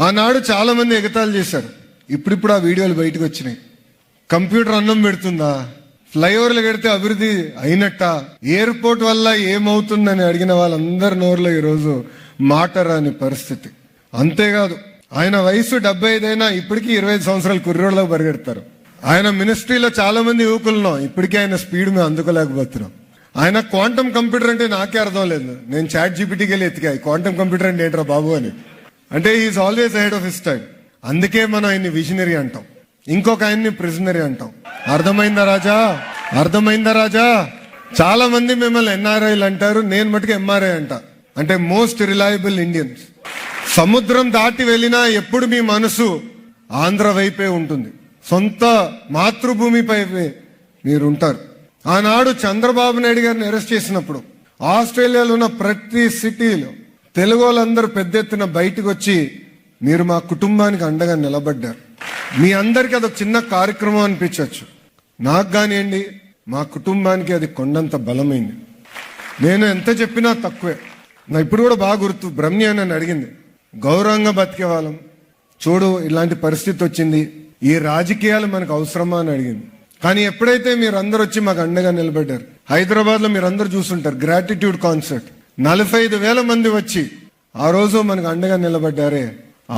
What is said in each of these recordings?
ఆనాడు చాలామంది ఎగతాలు చేశారు. ఇప్పుడిప్పుడు ఆ వీడియోలు బయటకు వచ్చినాయి. కంప్యూటర్ అన్నం పెడుతుందా? ఫ్లైఓవర్లు కడితే అభివృద్ధి అయినట్ట? ఎయిర్పోర్ట్ వల్ల ఏమవుతుందని అడిగిన వాళ్ళందరి నోరులో ఈరోజు మాట రాని పరిస్థితి. అంతేకాదు ఆయన వయసు డెబ్బై ఐదైనా ఇప్పటికీ ఇరవై ఐదు సంవత్సరాలు కుర్రోళ్ళలో పరిగెడతారు. ఆయన మినిస్ట్రీలో చాలా మంది యువకులున్నాం. ఇప్పటికీ ఆయన స్పీడ్ మేము అందుకోలేకపోతున్నాం. ఆయన క్వాంటమ్ కంప్యూటర్ అంటే నాకే అర్థం లేదు. నేను చాట్ జీపీటీకి వెళ్ళి ఎత్తికా క్వాంటమ్ కంప్యూటర్ అంటే ఏంట్రా బాబు అని. అంటే is always head of his time అందుకే మనం ఆయన్ని విజనరీ అంటాం. ఇంకొక ఆయన్ని ప్రిజనరీ అంటాం. అర్థమైందా రాజా? అర్థమైందా రాజా? చాలా మంది మిమ్మల్ని ఎన్ఆర్ఐలు అంటారు నేను మటుకు ఎంఆర్ఐ అంట. అంటే మోస్ట్ రిలయబుల్ ఇండియన్స్ సముద్రం దాటి వెళ్ళినా ఎప్పుడు మీ మనసు ఆంధ్ర వైపే ఉంటుంది. సొంత మాతృభూమిపై మీరు ఉంటారు. ఆనాడు చంద్రబాబు నాయుడు గారిని అరెస్ట్ చేసినప్పుడు ఆస్ట్రేలియాలో ఉన్న ప్రతి సిటీలో తెలుగు వాళ్ళందరూ పెద్ద ఎత్తున బయటకు వచ్చి మీరు మా కుటుంబానికి అండగా నిలబడ్డారు. మీ అందరికీ అదొక చిన్న కార్యక్రమం అనిపించవచ్చు నాకు కానివ్వండి మా కుటుంబానికి అది కొండంత బలమైంది. నేను ఎంత చెప్పినా తక్కువే. నా ఇప్పుడు కూడా బాగా గుర్తు బ్రహ్మి అని నన్ను అడిగింది గౌరవంగా బతికే వాళ్ళం. చూడు ఇలాంటి పరిస్థితి వచ్చింది. ఈ రాజకీయాలు మనకు అవసరమా? అని అడిగింది. కానీ ఎప్పుడైతే మీరు అందరు వచ్చి మాకు అండగా నిలబడ్డారు హైదరాబాద్లో మీరు అందరు గ్రాటిట్యూడ్ కాన్సర్ట్ నలభై ఐదు వేల మంది వచ్చి ఆ రోజు మనకు అండగా నిలబడ్డారే.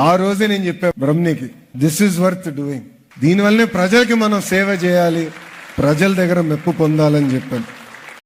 ఆ రోజే నేను చెప్పా బ్రహ్మికి దిస్ ఈజ్ వర్త్ డూయింగ్ దీనివల్లనే ప్రజలకి మనం సేవ చేయాలి ప్రజల దగ్గర మెప్పు పొందాలని చెప్పాను.